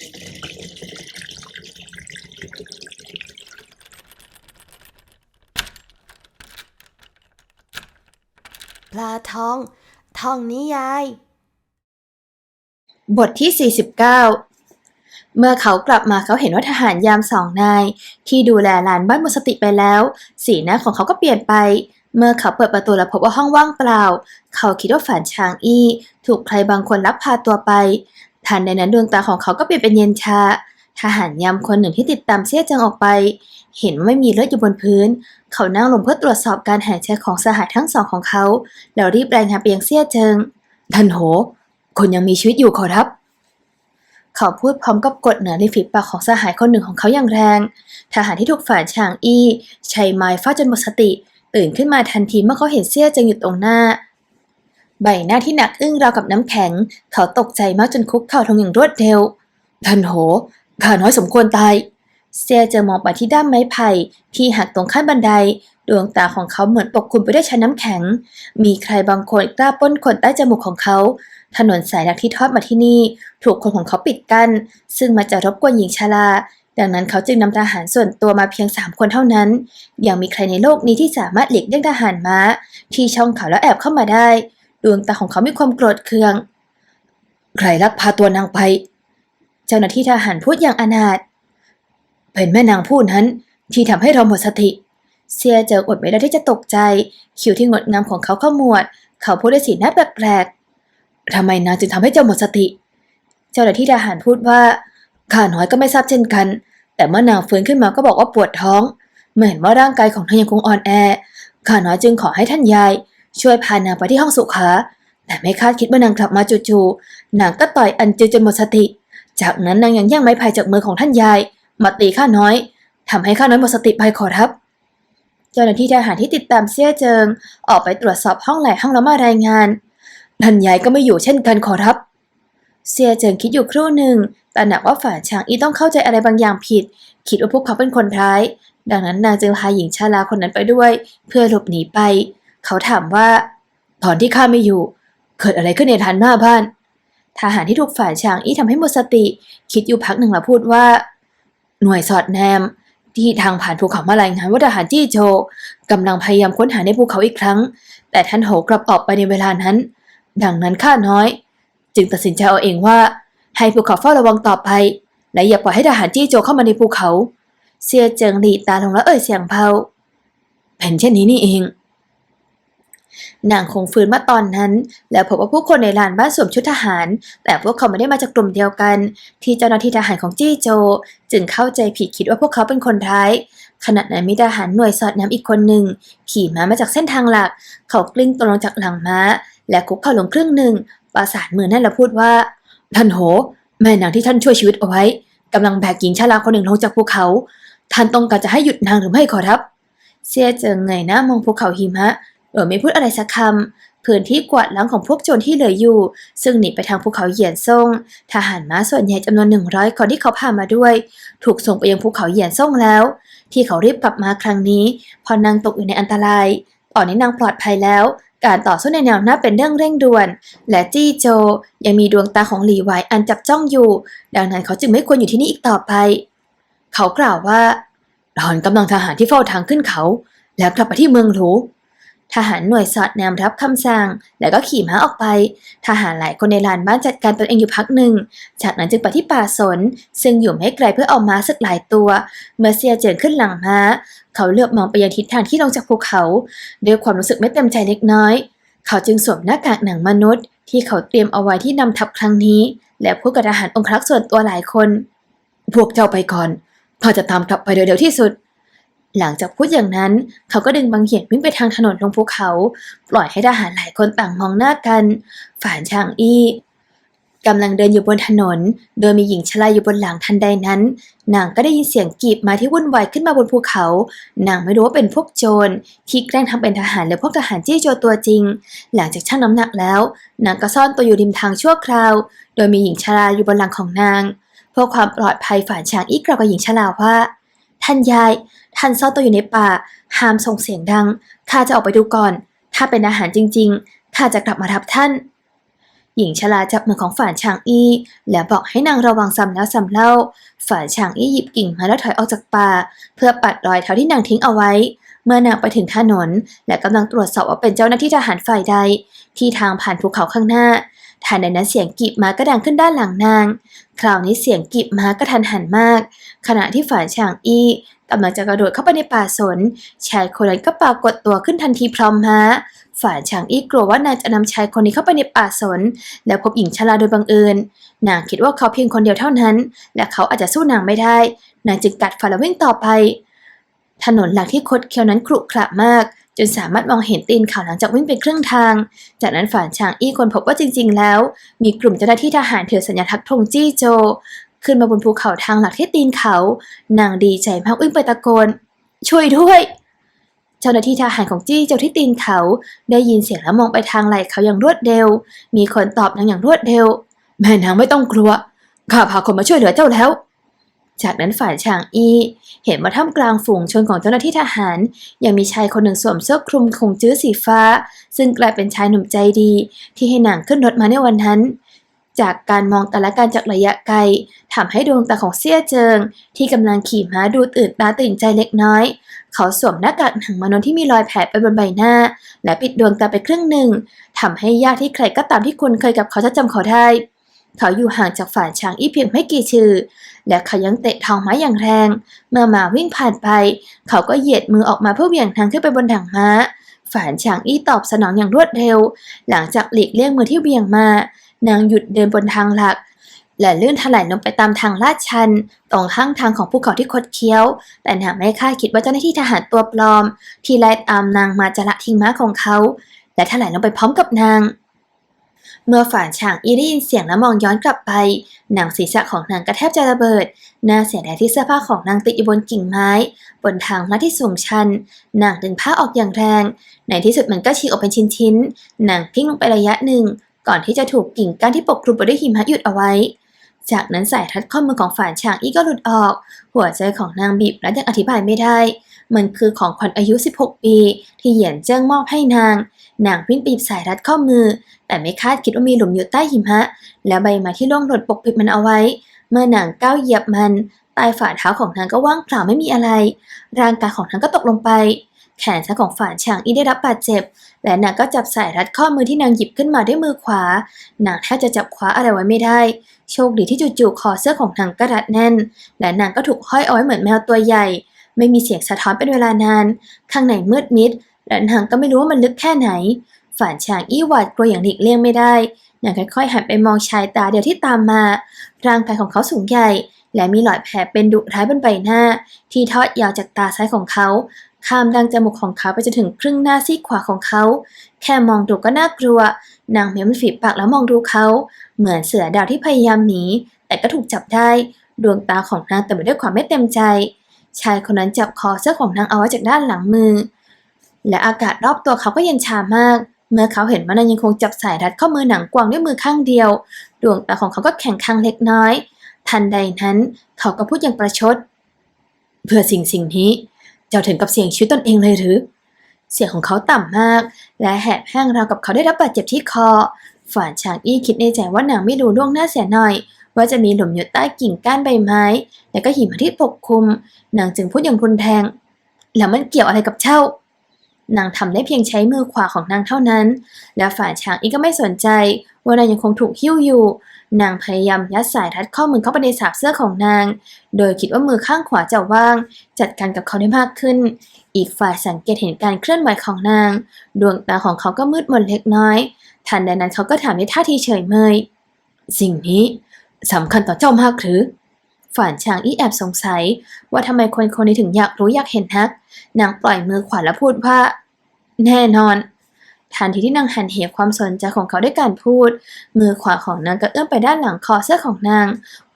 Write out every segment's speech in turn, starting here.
ปลาทอง ทองนิยาย บทที่ 49 เมื่อเขากลับมาเขาเห็นว่าทหารยามสองนาย ที่ดูแลลานบ้านหมดสติไปแล้ว สีหน้าของเขาก็เปลี่ยนไป เมื่อเขาเปิดประตูแล้วพบว่าห้องว่างเปล่า เขาคิดว่าฝันชางอี้ ถูกใครบางคนลักพาตัวไป ทันในนั้นดวงตาของเขาก็เปลี่ยนเป็นเย็นชาทหารยามคนหนึ่งที่ติดตามเสี้ยจิงออกไป เห็นไม่มีเลือดอยู่บนพื้น เขานั่งลงเพื่อตรวจสอบการหายใจของสหายทั้งสองของเขา แล้วรีบรายงานไปยังเสี้ยเจิงท่านโห คนยังมีชีวิตอยู่ขอรับ เขาพูดพร้อมกับกดเหนือริมฝีปากของสหายคนหนึ่งของเขาอย่างแรง ทหารที่ถูกฝ่านฉางอี้ใช้ไม้ฟาดจนหมดสติ ตื่นขึ้นมาทันทีเมื่อเขาเห็นเสี้ยเจิงอยู่ตรงหน้า ใบหน้าที่หนักอึ้งราวกับน้ำแข็ง เขาตกใจมากจนคุกเข่าลงอย่างรวดเร็ว ท่านโห ข้าน้อยสมควรตายเสียเจอมองไปที่ด้ามไม้ไผ่ที่หักตรงขั้นบันได ดวงตาของเขาเหมือนปกคลุมไปด้วยชั้นน้ำแข็ง มีใครบางคนกล้าป้นคนใต้จมูกของเขา ถนนสายหลักที่ทอดมาที่นี่ ถูกคนของเขาปิดกั้น ซึ่งมันจะรบกวนหญิงชราดังนั้นเขาจึงนำทหารส่วนตัวมาเพียงสามคนเท่านั้น ยังมีใครในโลกนี้ที่สามารถหลีกเลี่ยงทหารม้า ที่ช่องเขาแล้วแอบเข้ามาได้ ดวงตาของเขามีความโกรธเคือง ใครลักพาตัวนางไป เจ้าหน้าที่ทหารพูดอย่างอนาถเป็นแม่นางผู้นั้นที่ทำให้เราหมดสติ เซียเจออดไม่ได้ที่จะตกใจ คิ้วที่งดงามของเขาขมวด เขาพูดด้วยสีหน้าแปลกๆทำไมนางจึงทำให้เจ้าหมดสติ เจ้าหน้าที่ทหารพูดว่าข้าน้อยก็ไม่ทราบเช่นกัน แต่เมื่อนางฟื้นขึ้นมาก็บอกว่าปวดท้องเมื่อเห็นว่าร่างกายของเธอยังคงอ่อนแอข้าน้อยจึงขอให้ท่านยาย ช่วยพานางไปที่ห้องสุขา แต่ไม่คาดคิดว่านางกลับมาจู่ๆนางก็ต่อยอันจือจนหมดสติ จากนั้นนางยังแย่งไม้พายจากมือของท่านยาย มาตีข้าน้อยทำให้ข้าน้อยหมดสติไปขอรับ เจ้าหน้าที่ทหารที่ติดตามเสี่ยเจิง ออกไปตรวจสอบห้องหลายห้องแล้วมารายงานท่านยายก็ไม่อยู่เช่นกันขอรับ เสี่ยเจิงคิดอยู่ครู่หนึ่งแต่หนักว่าฝ่ายชางอีต้องเข้าใจอะไรบางอย่างผิด คิดว่าพวกเขาเป็นคนร้ายดังนั้นนางจึงพาหญิงชาลาคนนั้นไปด้วย เพื่อหลบหนีไป เขาถามว่า ตอนที่ข้าไม่อยู่ เกิดอะไรขึ้นในทันหน้าบ้าน ทหารที่ถูกฝ่ายชางอี้ทำให้หมดสติ คิดอยู่พักหนึ่งแล้วพูดว่า หน่วยสอดแนม ที่ทางผ่านภูเขามารายงานว่าทหารจี้โจกำลังพยายามค้นหาในภูเขาอีกครั้ง แต่ท่านโหกลับออกไปในเวลานั้น ดังนั้นข้าน้อย จึงตัดสินใจเอาเองว่า ให้ภูเขาเฝ้าระวังต่อไป และอย่าปล่อยให้ทหารจี้โจเข้ามาในภูเขา เสียเจิงหลีตาลงแล้วเอ่ยเสียงเบาเป็นเช่นนี้นี่เอง นางคงฟื้นมาตอนนั้น แล้วพบว่าผู้คนในลานบ้านสวมชุดทหาร แต่พวกเขาไม่ได้มาจากกลุ่มเดียวกัน ที่เจ้าหน้าที่ทหารของจี้โจ จึงเข้าใจผิดคิดว่าพวกเขาเป็นคนร้ายขณะนั้นมีทหารหน่วยสอดน้ำอีกคนหนึ่ง ขี่ม้ามาจากเส้นทางหลัก เขากลิ้งตกลงจากหลังม้า และคุกเข่าลงครึ่งหนึ่งประสานมือนั่นแล้วพูดว่า ท่านโห แม่นางที่ท่านช่วยชีวิตเอาไว้กำลังแบกหญิงชราคนหนึ่งลงจากภูเขา ท่านต้องการจะให้หยุดนางหรือไม่ขอรับเสียเจิงเงยหน้ามองภูเขาหิมะ โดยไม่พูดอะไรสักคำพื้นที่กวาดล้างของพวกโจรที่เหลืออยู่ ซึ่งหนีไปทางภูเขาเหยียนซ่งทหารม้าส่วนใหญ่จำนวนหนึ่งร้อยคนที่เขาพามาด้วย ถูกส่งไปยังภูเขาเหยียนซ่งแล้ว ที่เขารีบกลับมาครั้งนี้ พอนางตกอยู่ในอันตรายตอนนี้นางปลอดภัยแล้วการต่อสู้ในแนวหน้าเป็นเรื่องเร่งด่วน และจี้โจยังมีดวงตาของหลีหวอันจับจ้องอยู่ ดังนั้นเขาจึงไม่ควรอยู่ที่นี่อีกต่อไป เขากล่าวว่าหลอนกำลังทหารที่เฝ้าทางขึ้นเขา แล้วกลับไปที่เมืองหรู ทหารหน่วยสอดแนมรับคำสั่ง แล้วก็ขี่ม้าออกไป ทหารหลายคนในลานบ้านจัดการตนเองอยู่พักหนึ่ง จากนั้นจึงไปที่ป่าสน ซึ่งอยู่ไม่ไกลเพื่อเอาม้าสักหลายตัว เมื่อเซียเจินขึ้นหลังม้า เขาเลือกมองไปยังทิศทางที่ลงจากภูเขา ด้วยความรู้สึกไม่เต็มใจเล็กน้อย เขาจึงสวมหน้ากากหนังมนุษย์ ที่เขาเตรียมเอาไว้ที่นำทัพครั้งนี้ และพูดกับทหารองครักษ์ส่วนตัวหลายคน พวกเจ้าไปก่อนข้าจะตามกลับไปโดยเร็วที่สุด หลังจากพูดอย่างนั้น เขาก็ดึงบางเหียนวิ่งไปทางถนนลงภูเขา ปล่อยให้ทหารหลายคนต่างมองหน้ากัน ฝานช่างอี้กำลังเดินอยู่บนถนน โดยมีหญิงชราอยู่บนหลังทันใดนั้น นางก็ได้ยินเสียงกรีบมาที่วุ่นวายขึ้นมาบนภูเขา นางไม่รู้ว่าเป็นพวกโจรที่แกล้งทำเป็นทหารหรือพวกทหารจี้โจรตัวจริง หลังจากชั่งน้ำหนักแล้ว นางก็ซ่อนตัวอยู่ริมทางชั่วคราว โดยมีหญิงชราอยู่บนหลังของนาง เพื่อความปลอดภัยฝ่านชางอี้กล่าวกับหญิงชราว่า ท่านยาย ท่านซ่อนตัวอยู่ในป่า ห้ามส่งเสียงดัง ข้าจะออกไปดูก่อน ถ้าเป็นอาหารจริง ๆ ข้าจะกลับมารับท่าน หญิงชราจับมือของฝ่านชางอี้ และบอกให้นางระวังซ้ำแล้วซ้ำเล่า ฝ่านชางอี้หยิบกิ่งไม้แล้วถอยออกจากป่า เพื่อปัดรอยเท้าที่นางทิ้งเอาไว้ เมื่อนางไปถึงถนน และกำลังตรวจสอบว่าเป็นเจ้าหน้าที่ทหารฝ่ายใด ที่ทางผ่านภูเขาข้างหน้าทันใดนั้นเสียงกีบมาก็ดังขึ้นด้านหลังนาง คราวนี้เสียงกีบม้าก็ทันหันมาก ขณะที่ฝ่านชางอี้กำลังจะกระโดดเข้าไปในป่าสน ชายคนนั้นก็ปรากฏตัวขึ้นทันทีพร้อมม้าฝ่ายชางอี้กลัวว่านางจะนำชายคนนี้เข้าไปในป่าสน แล้วพบหญิงชราโดยบังเอิญ นางคิดว่าเขาเพียงคนเดียวเท่านั้น และเขาอาจจะสู้นางไม่ได้ นางจึงกัดฟันและวิ่งต่อไป ถนนหลักที่คดเคี้ยวนั้นขรุขระมาก จนสามารถมองเห็นตีนเขาหลังจากวิ่งไปครึ่งทาง จากนั้นฝ่ายชางอี้คนพบว่าจริง ๆ แล้ว มีกลุ่มเจ้าหน้าที่ทหารถือสัญลักษณ์ธงจี้โจ ขึ้นมาบนภูเขาทางหลักที่ตีนเขา นางดีใจมากวิ่งไปตะโกน ช่วยด้วยเจ้าหน้าที่ทหารของจี้เจ้าที่ตีนเขา ได้ยินเสียงแล้วมองไปทางไหล่เขาอย่างรวดเร็ว มีคนตอบนางอย่างรวดเร็ว แม่นางไม่ต้องกลัว ข้าพาคนมาช่วยเหลือเจ้าแล้ว จากนั้นฝ่ายชางอีเห็นว่าท่ามกลางฝูงชนของเจ้าหน้าที่ทหาร ยังมีชายคนหนึ่งสวมเสื้อคลุมคงจื้อสีฟ้า ซึ่งกลายเป็นชายหนุ่มใจดี ที่ให้นางขึ้นรถมาในวันนั้น จากการมองกันและการจากระยะไกลทำให้ดวงตาของเสี่ยเจิง ที่กำลังขี่ม้าดูตื่นตาตื่นใจเล็กน้อย เขาสวมหน้ากากหนังมนุษย์ที่มีรอยแผลไปบนใบหน้า และปิดดวงตาไปครึ่งหนึ่งทำให้ยากที่ใครก็ตามที่คุ้นเคยกับเขาจะจำเขาได้เขาอยู่ห่างจากฝ่ายช้างอี้เพียงไม่กี่ชื่อ และเขายังเตะทองไม้อย่างแรง เมื่อหมาวิ่งผ่านไป เขาก็เหยียดมือออกมาเพื่อเหวี่ยงทางขึ้นไปบนถังม้า ฝายช้างอี้ตอบสนองอย่างรวดเร็ว หลังจากหลีกเลี่ยงมือที่เหวี่ยงมา นางหยุดเดินบนทางหลัก และลื่นถลายลงไปตามทางลาดชัน ตรงข้างทางของภูเขาที่คดเคี้ยว แต่นางไม่คาดคิดว่าเจ้าหน้าที่ทหารตัวปลอม ที่ไล่ตามนางมาจะละทิ้งม้าของเขา และถลายลงไปพร้อมกับนาง เมื่อฝ่านฉางอีได้ยินเสียงและมองย้อนกลับไป หนังศีรษะของนางก็แทบจะระเบิด น่าเสียดายที่เสื้อผ้าของนางติดอยู่บนกิ่งไม้ บนทางลาดที่สูงชัน นางดึงผ้าออกอย่างแรง ในที่สุดมันก็ฉีกออกเป็นชิ้นๆ นางกิ้งลงไประยะหนึ่ง ก่อนที่จะถูกกิ่งก้านที่ปกคลุมไปด้วยหิมะหยุดเอาไว้ จากนั้นสายรัดข้อมือของฝ่านฉางอีก็หลุดออก หัวใจของนางบีบและยังอธิบายไม่ได้ มันคือของขวัญอายุ 16 ปี ที่เหยียนเจิ้งมอบให้นาง นางวิ่งปีบสายรัดข้อมือ แต่ไม่คาดคิดว่ามีหลุมอยู่ใต้หิมะ และใบไม้ที่ร่วงหล่นปกปิดมันเอาไว้ เมื่อนางก้าวเหยียบมันใต้ฝ่าเท้าของนางก็ว่างเปล่าไม่มีอะไร ร่างกายของนางก็ตกลงไป แขนซ้ายของฝ่านฉางอีได้รับบาดเจ็บ และนางก็จับสายรัดข้อมือที่นางหยิบขึ้นมาด้วยมือขวา นางแทบจะจับคว้าอะไรไว้ไม่ได้ โชคดีที่จู่ๆคอเสื้อของนางก็รัดแน่น และนางก็ถูกห้อยเอาไว้เหมือนแมวตัวใหญ่ ไม่มีเสียงสะท้อนเป็นเวลานาน ข้างในมืดมิด และนางก็ไม่รู้ว่ามันลึกแค่ไหน ฝ่านฉางอี้หวาดกลัวอย่างหลีกเลี่ยงไม่ได้นางค่อยๆหันไปมองชายตาเดียวที่ตามมา ร่างกายของเขาสูงใหญ่ และมีรอยแผลเป็นดุร้ายบนใบหน้า ที่ทอดยาวจากตาซ้ายของเขา ข้ามดังจมูกของเขาไปจนถึงครึ่งหน้าซีกขวาของเขา แค่มองดูก็น่ากลัว นางเม้มฝีปากแล้วมองดูเขา เหมือนเสือดาวที่พยายามหนี แต่ก็ถูกจับได้ ดวงตาของนางเต็มไปด้วยความไม่เต็มใจ ชายคนนั้นจับคอเสื้อของนางเอาไว้จากด้านหลังมือ และอากาศรอบตัวเขาก็เย็นชามาก เมื่อเขาเห็นว่านางยังคงจับสายรัดข้อมือหนังกวางด้วยมือข้างเดียว ดวงตาของเขาก็แข็งข้างเล็กน้อย ทันใดนั้น เขาก็พูดอย่างประชด เพื่อสิ่งสิ่งนี้ เจ้าถึงกับเสี่ยงชีวิตตนเองเลยหรือ เสียงของเขาต่ำมาก และแหบแห้งราวกับเขาได้รับบาดเจ็บที่คอฝ่านชางอี้คิดในใจว่านางไม่รู้ล่วงหน้าเสียหน่อย ว่าจะมีหลุมอยู่ใต้กิ่งก้านใบไม้ และก็หิมะที่ปกคลุมนางจึงพูดอย่างรุนแรงแล้วมันเกี่ยวอะไรกับเจ้า นางทำได้เพียงใช้มือขวาของนางเท่านั้น และฝ่ายช้างอีกก็ไม่สนใจ ว่านางยังคงถูกหิ้วอยู่ นางพยายามยัดสายรัดข้อมือเข้าไปในสากเสื้อของนาง โดยคิดว่ามือข้างขวาจะว่าง จัดการกับเขาได้มากขึ้น อีกฝ่ายสังเกตเห็นการเคลื่อนไหวของนาง ดวงตาของเขาก็มืดมนเล็กน้อย ทันใดนั้นเขาก็ถามด้วยท่าทีเฉยเมย สิ่งนี้สำคัญต่อเจ้ามากหรือ ฝ่านช้างอี้แอบสงสัย ว่าทำไมคนคนนี้ถึงอยากรู้อยากเห็นนัก นางปล่อยมือขวาแล้วพูดว่า แน่นอน ทันทีที่นางหันเหความสนใจของเขาด้วยการพูด มือขวาของนางก็เอื้อมไปด้านหลังคอเสื้อของนาง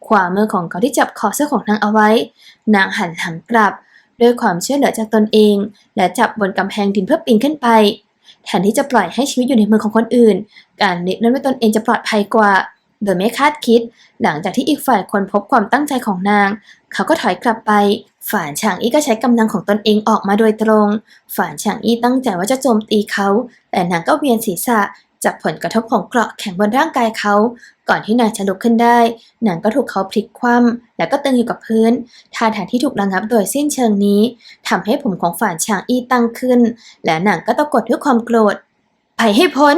ขวามือของเขาที่จับคอเสื้อของนางเอาไว้ นางหันหลังกลับ ด้วยความช่วยเหลือจากตนเอง และจับบนกำแพงดินเพื่อปีนขึ้นไปแทนที่จะปล่อยให้ชีวิตอยู่ในมือของคนอื่น การนึกนั้นว่าตนเองจะปลอดภัยกว่า โดยไม่คาดคิด หลังจากที่อีกฝ่ายคนพบความตั้งใจของนาง เขาก็ถอยกลับไป ฝ่านฉางอี้ก็ใช้กำลังของตนเองออกมาโดยตรง ฝ่านฉางอี้ตั้งใจว่าจะโจมตีเขา แต่นางก็เวียนศีรษะจากผลกระทบของเกราะแข็งบนร่างกายเขา ก่อนที่นางจะลุกขึ้นได้ นางก็ถูกเขาพลิกคว่ำแล้วก็ตึงอยู่กับพื้น ท่าทางที่ถูกระงับโดยสิ้นเชิงนี้ทำให้ผมของฝ่านชางอี้ตั้งขึ้น และนางก็ตะกดด้วยความโกรธ ไปให้พ้น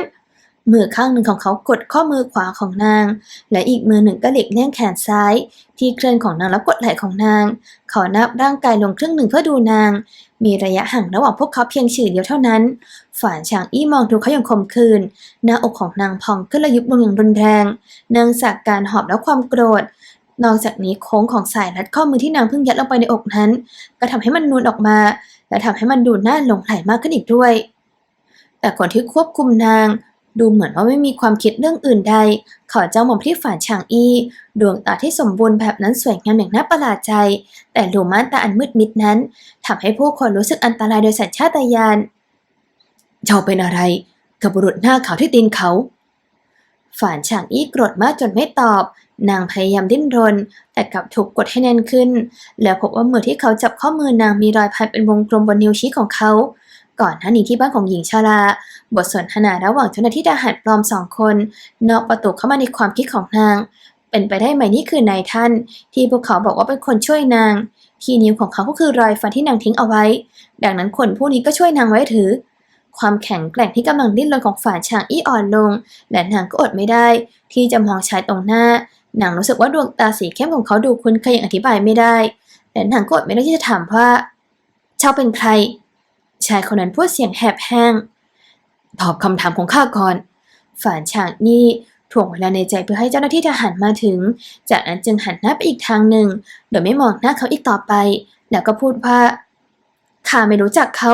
มือข้างหนึ่งของเขากดข้อมือขวาของนาง และอีกมือหนึ่งก็เหล็กแน่งแขนซ้าย ที่เคลื่อนของนางแล้วกดไหล่ของนาง เขานับร่างกายลงครึ่งหนึ่งเพื่อดูนาง มีระยะห่างระหว่างพวกเขาเพียงฉื่อเดียวเท่านั้น ฝ่านชางอี้มองดูเขาอย่างคมคืน หน้าอกของนางพองขึ้นและยุบลงอย่างรุนแรงเนื่องจากการหอบและความโกรธนอกจากนี้โค้งของสายรัดข้อมือที่นางเพิ่งยัดลงไปในอกนั้น ก็ทำให้มันนูนออกมา และทำให้มันดูน่าหลงใหลมากขึ้นอีกด้วย แต่คนที่ควบคุมนาง ดูเหมือนว่าไม่มีความคิดเรื่องอื่นใดขาเจ้าหม่อมที่ฝ่านชางอี้ ดวงตาที่สมบูรณ์แบบนั้นสวยงามอย่างน่าประหลาดใจ แต่รูม่านตาอันมืดมิดนั้นทำให้ผู้คนรู้สึกอันตรายโดยสัญชาตญาณ เจ้าเป็นอะไร กับบุรุษหน้าขาวที่ตีนเขา ฝ่านฉางอี้โกรธมากจนไม่ตอบ นางพยายามดิ้นรน แต่กลับถูกกดให้แน่นขึ้น แล้วพบว่ามือที่เขาจับข้อมือนางมีรอยพันเป็นวงกลมบนนิ้วชี้ของเขา ก่อนหน้านี้ที่บ้านของหญิงชาลา บทสนทนาระหว่างเจ้าหน้าที่ทหารปลอมสองคน นอกประตูเข้ามาในความคิดของนาง เป็นไปได้ไหมนี่คือนายท่าน ที่พวกเขาบอกว่าเป็นคนช่วยนาง ที่นิ้วของเขาก็คือรอยฟันที่นางทิ้งเอาไว้ ดังนั้นคนผู้นี้ก็ช่วยนางไว้ถือ ความแข็งแกร่งที่กำลังดิ้นรนของฝ่านชางอี้อ่อนลง และนางก็อดไม่ได้ ที่จะมองชายตรงหน้านางรู้สึกว่าดวงตาสีเข้มของเขาดูคุ้นเคยอย่างอธิบายไม่ได้ และนางก็อดไม่ได้ที่จะถามว่าเจ้าเป็นใคร ชายคนนั้นพูดเสียงแหบแห้ง ตอบคำถามของข้าก่อนฝ่านฉางนี่ถ่วงเวลาในใจเพื่อให้เจ้าหน้าที่ทหารมาถึง จากนั้นจึงหันหน้าไปอีกทางหนึ่ง โดยไม่มองหน้าเขาอีกต่อไป แล้วก็พูดว่าข้าไม่รู้จักเขา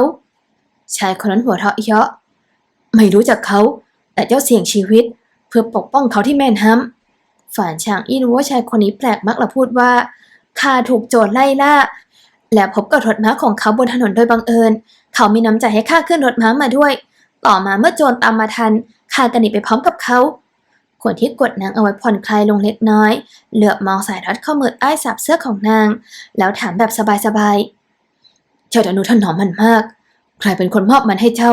ชายคนนั้นหัวเราะเยาะ ไม่รู้จักเขา แต่เจ้าเสี่ยงชีวิต เพื่อปกป้องเขาที่แม่นฮัมฝานชางอี้รู้ว่าชายคนนี้แปลกมักและพูดว่าข้าถูกโจรไล่ล่า และพบกับรถม้าของเขาบนถนนโดยบังเอิญ เขามีน้ำใจให้ข้าขึ้นรถม้ามาด้วย ต่อมาเมื่อโจรตามมาทันข้าก็หนีไปพร้อมกับเขาคนที่กดนางเอาไว้ผ่อนคลายลงเล็กน้อย เหลือบมองสายรัดข้อมืออ้ายสับเสื้อของนาง แล้วถามแบบสบายๆ เจ้าอนุถนอมมันมาก ใครเป็นคนมอบมันให้เจ้า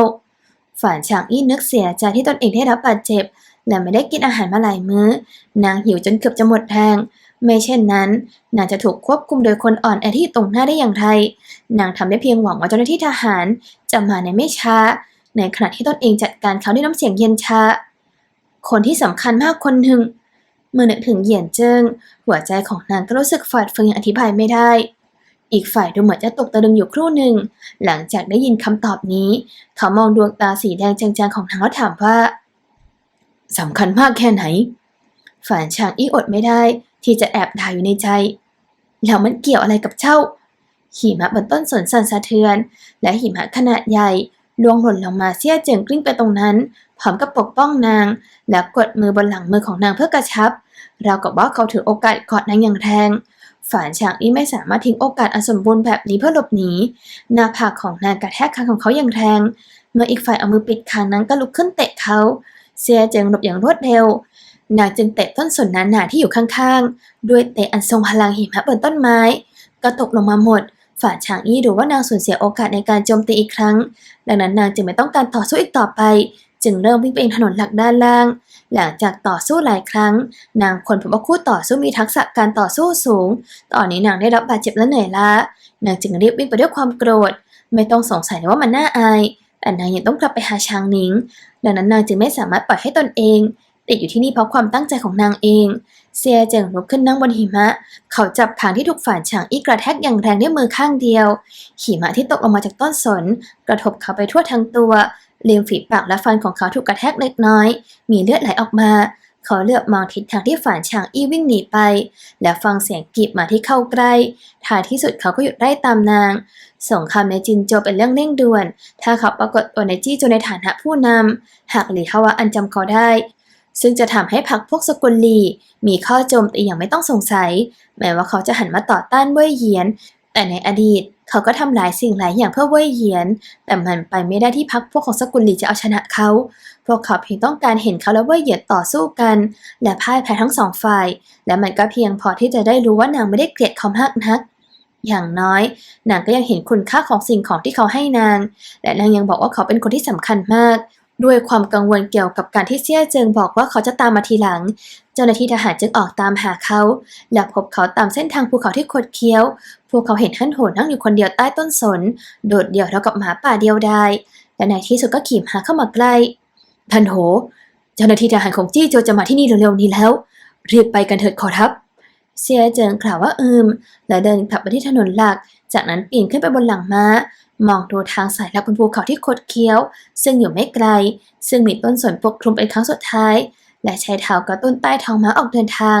ฝ่านฉางอี้นึกเสียใจที่ตนเองได้รับบาดเจ็บ และไม่ได้กินอาหารมาหลายมื้อ นางหิวจนเกือบจะหมดแรง ไม่เช่นนั้น นางจะถูกควบคุมโดยคนอ่อนแอที่ตรงหน้าได้อย่างไร นางทำได้เพียงหวังว่าเจ้าหน้าที่ทหารจะมาในไม่ช้า ในขณะที่ตนเองจัดการเขาด้วยน้ำเสียงเย็นชา คนที่สำคัญมากคนหนึ่ง เมื่อนึกถึงเหยียนเจิ้งหัวใจของนางก็รู้สึกฝาดเฟืองอย่างอธิบายไม่ได้ อีกฝ่ายดูเหมือนจะตกตะลึงอยู่ครู่หนึ่ง หลังจากได้ยินคำตอบนี้ เขามองดวงตาสีแดงจางๆของนางแล้วถามว่าสำคัญมากแค่ไหนฝ่านชางอี้อดไม่ได้ ที่จะแอบด่าอยู่ในใจ แล้วมันเกี่ยวอะไรกับเจ้า หิมะบนต้นสนสั่นสะเทือน และหิมะขนาดใหญ่ล่วงหล่นลงมาเสี้ยเจิงกลิ้งไปตรงนั้น พร้อมกับปกป้องนาง แล้วกดมือบนหลังมือของนางเพื่อกระชับ เรากับว่าเขาถือโอกาสกอดนางอย่างแรงฝ่านฉางอี้ไม่สามารถทิ้งโอกาสอันสมบูรณ์แบบนี้เพื่อหลบหนีหน้าผากของนางกระแทกคางของเขาอย่างแรง เมื่ออีกฝ่ายเอามือปิดคางนั้นก็ลุกขึ้นเตะเขาเสียเจิงหลบอย่างรวดเร็ว นางจึงเตะต้นสนหนาๆที่อยู่ข้างๆ ด้วยเตะอันทรงพลังหิมะบนต้นไม้ ก็ตกลงมาหมด ฝ่านฉางอี้รู้ว่านางสูญเสียโอกาสในการโจมตีอีกครั้ง ดังนั้นนางจึงไม่ต้องการต่อสู้อีกต่อไป จึงเริ่มวิ่งไปยังถนนหลักด้านล่าง หลังจากต่อสู้หลายครั้ง นางคนพบว่าคู่ต่อสู้มีทักษะการต่อสู้สูง ตอนนี้นางได้รับบาดเจ็บและเหนื่อยล้า นางจึงรีบวิ่งไปด้วยความโกรธ ไม่ต้องสงสัยเลยว่ามันน่าอาย แต่นางยังต้องกลับไปหาชางหนิง ดังนั้นนางจึงไม่สามารถปล่อยให้ตนเอง ติดอยู่ที่นี่เพราะความตั้งใจของนางเอง เซียเจิงลุกขึ้นนั่งบนหิมะ เขาจับขางที่ถูกฝ่านฉางอีกระแทกอย่างแรงด้วยมือข้างเดียว หิมะที่ตกลงมาจากต้นสน กระทบเขาไปทั่วทั้งตัวริมฝีปากและฟันของเขาถูกกระแทกเล็กน้อย มีเลือดไหลออกมา เขาเลือบมองทิศทางที่ฝ่านฉางอี้วิ่งหนีไป และฟังเสียงกรีบหมาที่เข้าใกล้ท้ายที่สุดเขาก็หยุดไล่ตามนางสงครามในจินโจเป็นเรื่องเร่งด่วน ถ้าเขาปรากฏตัวในจี้โจวในฐานะผู้นำ หากหลีฮาวาอันจำเขาได้ ซึ่งจะทำให้พรรคพวกสกุลลีมีข้อโจมตีอย่างไม่ต้องสงสัย แม้ว่าเขาจะหันมาต่อต้านเว่ยเหยียน แต่ในอดีตเขาก็ทำหลายสิ่งหลายอย่างเพื่อเว่ยเหยียน แต่มันไปไม่ได้ที่พรรคพวกของสกุลลีจะเอาชนะเขา พวกเขาเพียงต้องการเห็นเขาและเว่ยเหยียนต่อสู้กัน และพ่ายแพ้ทั้งสองฝ่าย และมันก็เพียงพอที่จะได้รู้ว่านางไม่ได้เกลียดเขามากนักอย่างน้อยนางก็ยังเห็นคุณค่าของสิ่งของที่เขาให้นาง และนางยังบอกว่าเขาเป็นคนที่สำคัญมาก ด้วยความกังวลเกี่ยวกับการที่เซี่ยเจิงบอกว่าเขาจะตามมาทีหลัง เจ้าหน้าที่ทหารจึงออกตามหาเขา และพบเขาตามเส้นทางภูเขาที่คดเคี้ยว พวกเขาเห็นท่านโหนนั่งอยู่คนเดียวใต้ต้นสน โดดเดี่ยวเท่ากับหมาป่าเดียวดาย และในที่สุดก็ขี่ม้าเข้ามาใกล้ ท่านโห เจ้าหน้าที่ทหารของจี้โจจะมาที่นี่เร็วๆนี้แล้ว รีบไปกันเถิดขอรับเซียเจิงกล่าวว่าอืม และเดินกลับไปที่ถนนหลัก จากนั้นปีนขึ้นไปบนหลังม้า มองดูทางสายลับบนภูเขาที่คดเคี้ยว ซึ่งอยู่ไม่ไกล ซึ่งมีต้นสนปกคลุมเป็นครั้งสุดท้าย และใช้เท้ากระตุ้นใต้ท้องม้าออกเดินทาง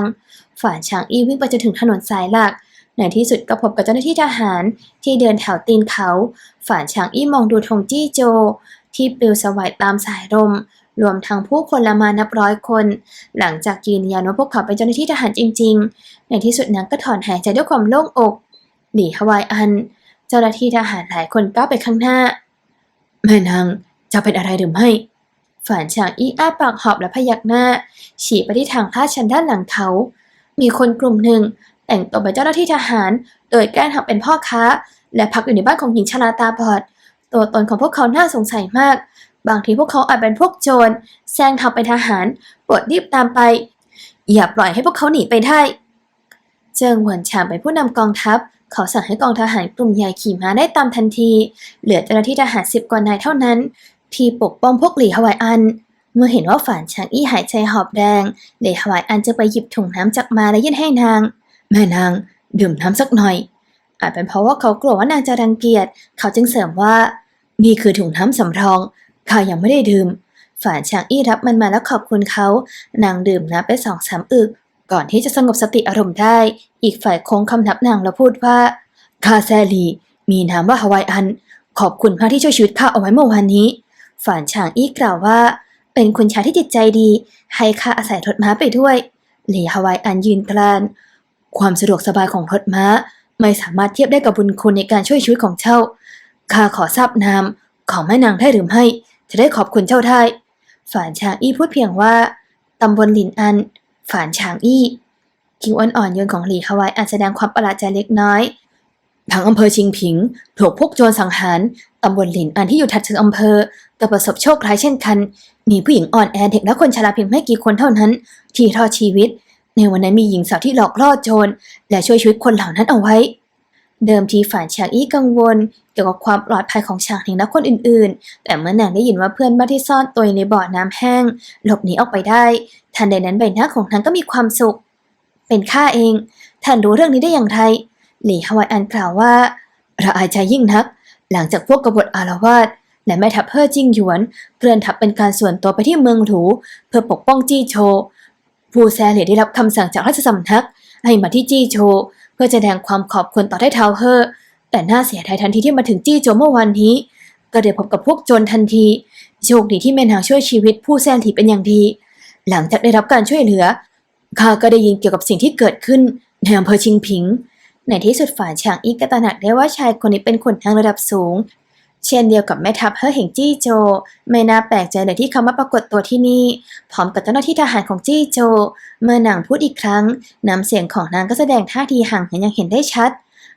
ฝ่านช้างอี้วิ่งไปจนถึงถนนสายหลัก ในที่สุดก็พบกับเจ้าหน้าที่ทหารที่เดินแถวตีนเขา ฝ่านช้างอี้มองดูธงจี้โจ ที่ปลิวสวายตามสายลมรวมทั้งผู้คนละมานับร้อยคน หลังจากยืนยันว่าพวกเขาเป็นเจ้าหน้าที่ทหารจริง ๆ ในที่สุดนางก็ถอนหายใจด้วยความโล่งอก หลีฮวายอัน เจ้าหน้าที่ทหารหลายคนก้าวไปข้างหน้า แม่นางจะเป็นอะไรหรือไม่ฝานฉางอี้อ้าปากหอบและพยักหน้า ฉีกไปที่ทางลาดชันด้านหลังเขา มีคนกลุ่มหนึ่งแต่งตัวเป็นเจ้าหน้าที่ทหาร โดยแกล้งทำเป็นพ่อค้า และพักอยู่ในบ้านของหญิงชราตาบอด ตัวตนของพวกเขาน่าสงสัยมาก บางทีพวกเขาอาจเป็นพวกโจรแซงทำเป็นทหารปรดรีบตามไป อย่าปล่อยให้พวกเขาหนีไปได้ เจิงหวนฉางเป็นผู้นำกองทัพ เขาสั่งให้กองทหารกลุ่มใหญ่ขี่ม้าได้ตามทันที เหลือเจ้าหน้าที่ทหารสิบกว่านายเท่านั้น ที่ปกป้องพวกหลี่ฮวายอัน เมื่อเห็นว่าฝานชางอี้หายใจหอบแรงหลี่ฮวายอันจะไปหยิบถุงน้ำจากมาและยื่นให้นาง แม่นาง ดื่มน้ำสักหน่อย อาจเป็นเพราะว่าเขากลัวว่านางจะรังเกียจ เขาจึงเสริมว่า นี่คือถุงน้ำสำรองข้ายังไม่ได้ดื่มฝานชางอี้รับมันมาแล้วขอบคุณเขา นางดื่มน้ำไปสองสามอึก ก่อนที่จะสงบสติอารมณ์ได้ อีกฝ่ายโค้งคำนับนางแล้วพูดว่าข้าแซลี มีนามว่าฮาวายอัน ขอบคุณมากที่ช่วยชีวิตข้าเอาไว้เมื่อวานนี้ ฝ่านช้างอี้กล่าวว่า เป็นคุณชายที่จิตใจดี ให้ข้าอาศัยรถม้าไปด้วยหลีฮาวายอันยืนกราน ความสะดวกสบายของรถม้า ไม่สามารถเทียบได้กับบุญคุณในการช่วยชีวิตของเจ้าข้าขอทราบนามของแม่นางได้หรือไม่ จะได้ขอบคุณเจ้าได้ฝ่านชางอี้พูดเพียงว่าตำบลหลินอัน ฝานชางอี้คิ้วอ่อนๆโยนของหลีฮวายอาจแสดงความประหลาดใจเล็กน้อยทางอำเภอชิงผิงถูกพวกโจรสังหารตำบลหลินอันที่อยู่ถัดจากอำเภอก็ประสบโชคร้ายเช่นกัน มีผู้หญิงอ่อนแอเด็กและคนชราเพียงไม่กี่คนเท่านั้น ที่รอดชีวิต ในวันนั้นมีหญิงสาวที่หลอกล่อโจรและช่วยชีวิตคนเหล่านั้นเอาไว้ เดิมทีฝานฉางอี้กังวล กี่ยวกับความปลอดภัยของฉางหนิงและคนอื่นๆ แต่เมื่อนางได้ยินว่าเพื่อนบ้านที่ซ่อนตัวอยู่ในบ่อน้ำแห้ง หลบหนีออกไปได้ ทันใดนั้นใบหน้าของนางก็มีความสุข เป็นข้าเอง ท่านรู้เรื่องนี้ได้อย่างไร หลี่ฮวายอันกล่าวว่าระอายใจยิ่งนัก หลังจากพวกกบฏอารวาสและแม่ทัพเพ่อจิ้งหยวนเคลื่อนทัพเป็นการส่วนตัวไปที่เมืองหรูเพื่อปกป้องจี้โชผู้แซเหลียได้รับคำสั่งจากราชสำนัก ให้มาที่จี้โช เพื่อแสดงความขอบคุณต่อไต้เท้าเฮอ แต่น่าเสียดายทันทีที่มาถึงจี้โจเมื่อวานนี้ ก็ได้พบกับพวกโจรทันที โชคดีที่แม่นางช่วยชีวิตผู้แซนถีเป็นอย่างดี หลังจากได้รับการช่วยเหลือข้าก็ได้ยินเกี่ยวกับสิ่งที่เกิดขึ้นในอำเภอชิงผิง ในที่สุดฝ่ายฉางอีกก็ตระหนักได้ว่าชายคนนี้เป็นคนทางระดับสูง เช่นเดียวกับแม่ทัพเฮ่อแห่งจี้โจ ไม่น่าแปลกใจเลยที่เขามาปรากฏตัวที่นี่ พร้อมกับเจ้าหน้าที่ทหารของจี้โจ เมื่อนางพูดอีกครั้ง น้ำเสียงของนางก็แสดงท่าทีห่างเหินอย่างเห็นได้ชัด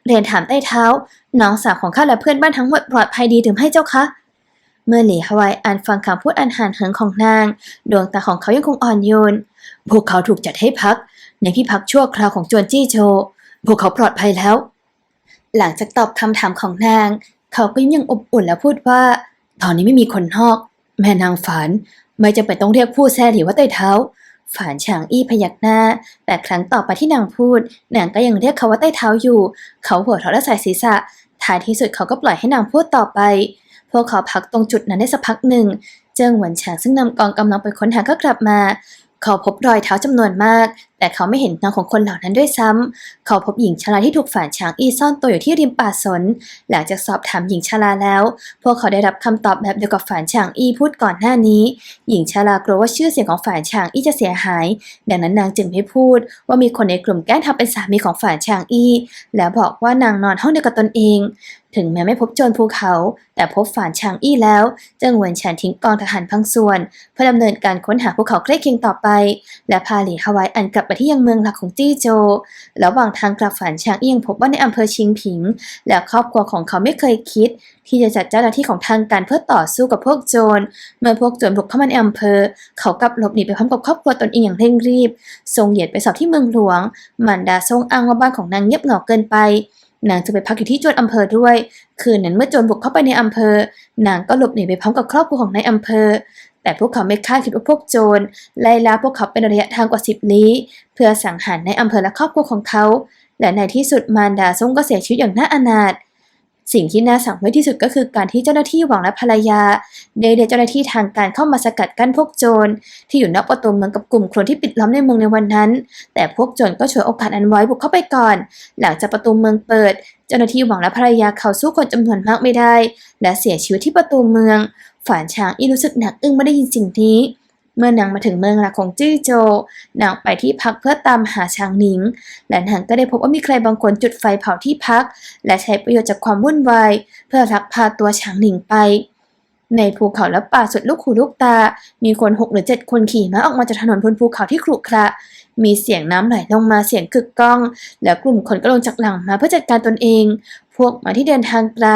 เรียนถามใต้เท้า น้องสาวของข้าและเพื่อนบ้านทั้งหมดปลอดภัยดีหรือไม่เจ้าคะ เมื่อหลี่ฮวายอ่านฟังคำพูดอันห่านเหินของนาง ดวงตาของเขายังคงอ่อนโยน พวกเขาถูกจัดให้พัก ในที่พักชั่วคราวของจวนจี้โจพวกเขาปลอดภัยแล้ว หลังจากตอบคำถามของนาง เขาก็ยังอบอุ่นแล้วพูดว่า ตอนนี้ไม่มีคนนอก แม่นางฝานไม่จำเป็นต้องเรียกผู้แซ่หรือว่าใต้เท้า ฝานฉางอี้พยักหน้า แต่ครั้งต่อไปที่นางพูดนางก็ยังเรียกเขาว่าใต้เท้าอยู่ เขาหัวเราะและสายศีรษะท้ายที่สุดเขาก็ปล่อยให้นางพูดต่อไป พวกเขาพักตรงจุดนั้นได้สักพักหนึ่ง เจิ้งหวนฉางซึ่งนำกองกำลังไปค้นหาก็กลับมา เขาพบรอยเท้าจำนวนมาก แต่เขาไม่เห็นเงาของคนเหล่านั้นด้วยซ้ำเขาพบหญิงชราที่ถูกฝ่านช้างอีซ่อนตัวอยู่ที่ริมป่าสน หลังจากสอบถามหญิงชราแล้ว พวกเขาได้รับคำตอบแบบเดียวกับฝ่านช้างอีพูดก่อนหน้านี้ หญิงชรากลัวว่าชื่อเสียงของฝ่านช้างอีจะเสียหาย ดังนั้นนางจึงไม่พูด ว่ามีคนในกลุ่มแกล้งทำเป็นสามีของฝ่านช้างอีและบอกว่านางนอนห้องเดียวกับตนเองถึงแม้ไม่พบโจรภูเขา แต่พบฝ่านช้างอี้แล้ว เจิ้งเหวินฉานทิ้งกองทหารบางส่วน เพื่อดำเนินการค้นหาภูเขาใกล้เคียงต่อไป และพาหลีฮวายอันกลับไปที่ยังเมืองหลักของจี้โจระหว่างทางกลับฝันช้างเอียงพบว่าในอำเภอชิงผิง และครอบครัวของเขาไม่เคยคิด ที่จะจัดเจ้าหน้าที่ของทางการเพื่อต่อสู้กับพวกโจร เมื่อพวกโจรบุกเข้ามาในอำเภอ เขากลับหลบหนีไปพร้อมกับครอบครัวตนเองอย่างเร่งรีบ ทรงเหยียดไปสอบที่เมืองหลวง มันดาทรงอ้างว่าบ้านของนางเงียบเหงาเกินไปนางจะไปพักอยู่ที่จวนอำเภอด้วย คืนนั้นเมื่อโจรบุกเข้าไปในอำเภอ นางก็หลบหนีไปพร้อมกับครอบครัวของนายอำเภอ แต่พวกเขาไม่คาดคิดว่าพวกโจรไล่ล่าพวกเขาเป็นระยะทางกว่าสิบลี้ เพื่อสังหารในอำเภอและครอบครัวของเขา และในที่สุดมารดาทรงก็เสียชีวิตอย่างน่าอนาถสิ่งที่น่าสังเวชที่สุดก็คือการที่เจ้าหน้าที่หวังและภรรยาได้เรียกเจ้าหน้าที่ทางการเข้ามาสกัดกั้นพวกโจร ที่อยู่นอกประตูเมืองกับกลุ่มคนที่ปิดล้อมในเมืองในวันนั้น แต่พวกโจรก็ฉวยโอกาสอันไว้บุกเข้าไปก่อน หลังจากประตูเมืองเปิด เจ้าหน้าที่หวังและภรรยาเขาสู้คนจำนวนมากไม่ได้ และเสียชีวิตที่ประตูเมือง ฝานช้างอีรู้สึกหนักอึ้งเมื่อได้ยินสิ่งนี้ เมื่อนางมาถึงเมืองหลักของจี้โจนางไปที่พักเพื่อตามหาช้างหนิง และนางก็ได้พบว่ามีใครบางคนจุดไฟเผาที่พัก และใช้ประโยชน์จากความวุ่นวายเพื่อลักพาตัวช้างหนิงไปในภูเขาและป่าสุดลูกหูลูกตา มีคนหกหรือเจ็ดคนขี่ม้าออกมาจากถนนบนภูเขาที่ขรุขระ มีเสียงน้ำไหลลงมาเสียงกึกก้อง แล้วกลุ่มคนก็ลงจากหลังมาเพื่อจัดการตนเอง พวกมาที่เดินทางไกล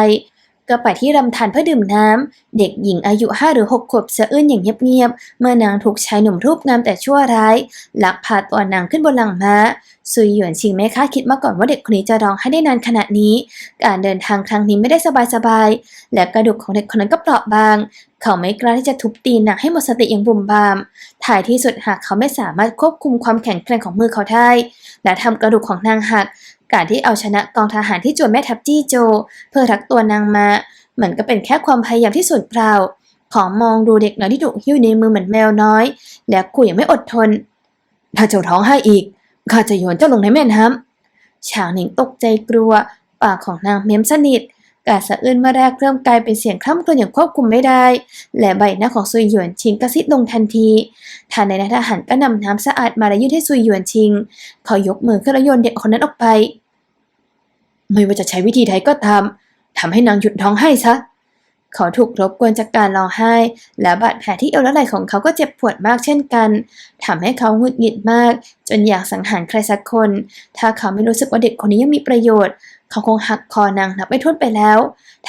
ก็ไปที่ลำธารเพื่อดื่มน้ำ เด็กหญิงอายุห้าหรือหกขวบสะอื้นอย่างเงียบๆ เมื่อนางถูกชายหนุ่มรูปงามแต่ชั่วร้าย ลักพาตัวนางขึ้นบนหลังม้า ซุยหยวนชิงไม่คาดคิดมาก่อนว่าเด็กคนนี้จะร้องให้ได้นานขนาดนี้ การเดินทางครั้งนี้ไม่ได้สบายๆ และกระดูกของเด็กคนนั้นก็เปราะบาง เขาไม่กล้าที่จะทุบตีนางให้หมดสติอย่างบุ่มบามท้ายที่สุดหากเขาไม่สามารถควบคุมความแข็งแกร่งของมือเขาได้ และทำกระดูกของนางหัก การที่เอาชนะกองทหารที่จวนแม่ทัพจี้โจ เพื่อรักตัวนางมาเหมันก็เป็นแค่ความพยายามที่สูญเปล่า ของมองดูเด็กน้อยที่ถูกหิ้วในมือเหมือนแมวน้อย และคุยอย่างไม่อดทน ถ้าเจ้าท้องให้อีกข้าจะโยนเจ้าลงในแม่น้ำฉางหนิงตกใจกลัว ปากของนางเม้มสนิทกาสะอื้นเมื่อแรกเริ่มกลายเป็นเสียงคร่ำครวญอย่างควบคุมไม่ได้ และใบหน้าของซุยหยวนชิงก็ซิดลงทันทีทันในั้นทหารก็นำน้ำสะอาดมาและยื่นให้ซุยหยวนชิง เขายกมือขึ้นแล้วโยนเด็กคนนั้นออกไป ไม่ว่าจะใช้วิธีใดก็ตามทำให้นางหยุดร้องไห้ซะเขาถูกรบกวนจากการร้องไห้ และบาดแผลที่เอวและไหล่ของเขาก็เจ็บปวดมากเช่นกันทำให้เขาหงุดหงิดมาก จนอยากสังหารใครสักคน ถ้าเขาไม่รู้สึกว่าเด็กคนนี้ยังมีประโยชน์ เขาคงหักคอนางนับไม่ถ้วนไปแล้ว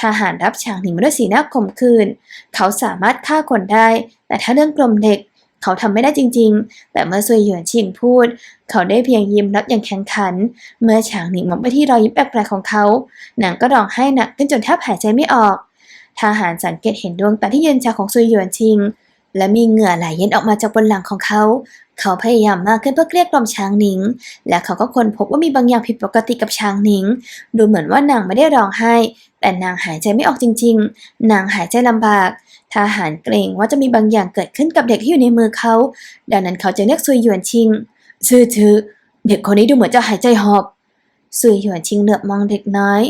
ทหารรับฉางหนิงมาด้วยสีหน้าข่มขืน เขาสามารถฆ่าคนได้ แต่ถ้าเรื่องกลมเด็ก เขาทำไม่ได้จริงๆ แต่เมื่อซุยหยวนชิงพูด เขาได้เพียงยิ้มรับอย่างแข็งขัน เมื่อฉางหนิงมองไปที่รอยยิ้มแปลกๆของเขา นางก็ร้องไห้หนักขึ้นจนแทบหายใจไม่ออก ทหารสังเกตเห็นดวงตาที่เย็นชาของซุยหยวนชิง และมีเหงื่อไหลเย็นออกมาจากบนหลังของเขา เขาพยายามมากขึ้นเพื่อเกลี้ยกล่อมช้างหนิง และเขาก็ค้นพบว่ามีบางอย่างผิดปกติกับช้างหนิง ดูเหมือนว่านางไม่ได้ร้องไห้ แต่นางหายใจไม่ออกจริง ๆ นางหายใจลำบาก ทหารเกรงว่าจะมีบางอย่างเกิดขึ้นกับเด็กที่อยู่ในมือเขา ดังนั้นเขาจะเรียกซุยหยวนชิง ซื่อถือเด็กคนนี้ดูเหมือนจะหายใจหอบซุยหยวนชิงเหลือบมองเด็กน้อย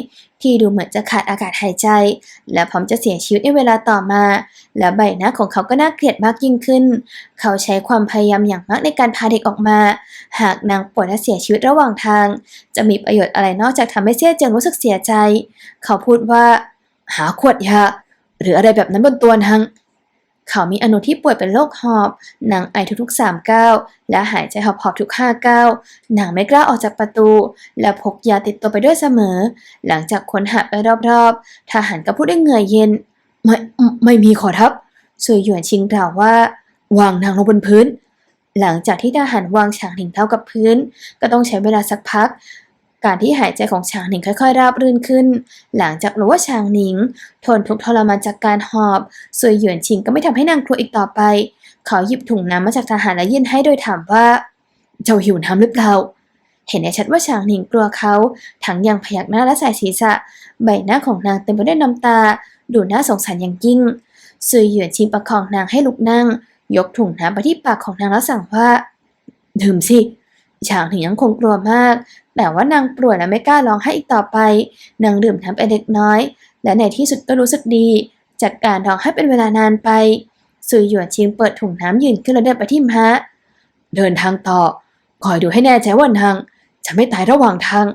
ที่ดูเหมือนจะขาดอากาศหายใจ และพร้อมจะเสียชีวิตในเวลาต่อมา และใบหน้าของเขาก็น่าเกลียดมากยิ่งขึ้น เขาใช้ความพยายามอย่างมากในการพาเด็กออกมา หากนางป่วยและเสียชีวิตระหว่างทาง จะมีประโยชน์อะไรนอกจากทำให้เสี่ยเจิงรู้สึกเสียใจ เขาพูดว่า หาขวดยา หรืออะไรแบบนั้นบนตัวนางเขามีอนุที่ป่วยเป็นโรคหอบนางไอทุกๆสามก้าวและหายใจหอบๆทุกห้าก้าวนางไม่กล้าออกจากประตู และพกยาติดตัวไปด้วยเสมอ หลังจากค้นหาไปรอบๆทหารก็พูดด้วยเหงื่อเย็น ไม่ไม่มีขอทับซุยหยวนชิงกล่าวว่า วางนางลงบนพื้น หลังจากที่ทหารวางฉางหนิงเท้ากับพื้น ก็ต้องใช้เวลาสักพัก การที่หายใจของฉางหนิงค่อยๆ ราบรื่นขึ้น หลังจากรู้ว่าฉางหนิง ทนทุกข์ทรมานจากการหอบซุยหยวนชิงก็ไม่ทำให้นางกลัวอีกต่อไป เขาหยิบถุงน้ำมาจากทหารและยื่นให้โดยถามว่า เจ้าหิวน้ำหรือเปล่า เห็นได้ชัดว่าฉางหนิงกลัวเขา ทั้งยังพยักหน้าและสายศีรษะ ใบหน้าของนางเต็มไปด้วยน้ำตา ดูน่าสงสารอย่างยิ่งซุยหยวนชิงประคองนางให้ลุกนั่ง ยกถุงน้ำไปที่ปากของนางแล้วสั่งว่าดื่มสิ ฉางถึงยังคงกลัวมาก แต่ว่านางป่วยและไม่กล้าร้องไห้อีกต่อไป นางดื่มน้ำไปเล็กน้อย และในที่สุดก็รู้สึกดี จากการร้องไห้เป็นเวลานานไปซุยหยวนชิงเปิดถุงน้ำยืนขึ้นแล้วเดินไปที่ม้าเดินทางต่อ คอยดูให้แน่ใจว่านางจะไม่ตายระหว่างทาง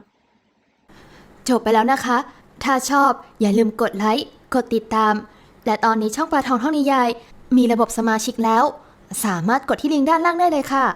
จบไปแล้วนะคะ ถ้าชอบอย่าลืมกดไลค์ กดติดตาม และตอนนี้ช่องปลาทองท่องนิยาย มีระบบสมาชิกแล้ว สามารถกดที่ลิงก์ด้านล่างได้เลยค่ะ